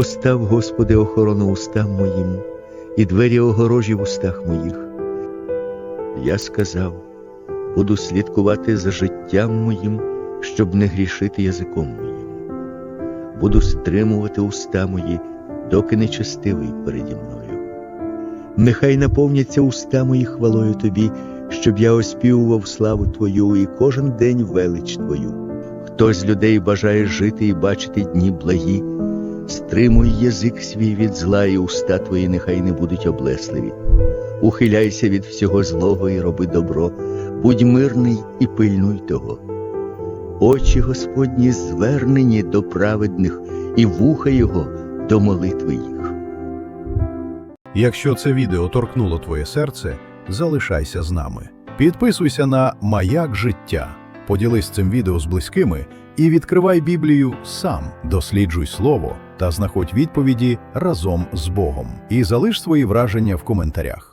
Постав, Господи, охорону устам моїм, і двері огорожі в устах моїх. Я сказав, буду слідкувати за життям моїм, щоб не грішити язиком моїм. Буду стримувати уста мої, доки нечестивий переді мною. Нехай наповняться уста мої хвалою Тобі, щоб я оспівував славу Твою і кожен день велич Твою. Хто з людей бажає жити і бачити дні благі, стримуй язик свій від зла, і уста твої нехай не будуть облесливі. Ухиляйся від всього злого і роби добро, будь мирний і пильнуй того. Очі Господні звернені до праведних, і вуха Його до молитви їх. Якщо це відео торкнуло твоє серце, залишайся з нами. Підписуйся на Маяк життя, поділись цим відео з близькими і відкривай Біблію сам, досліджуй слово та знаходь відповіді разом з Богом. І залиш свої враження в коментарях.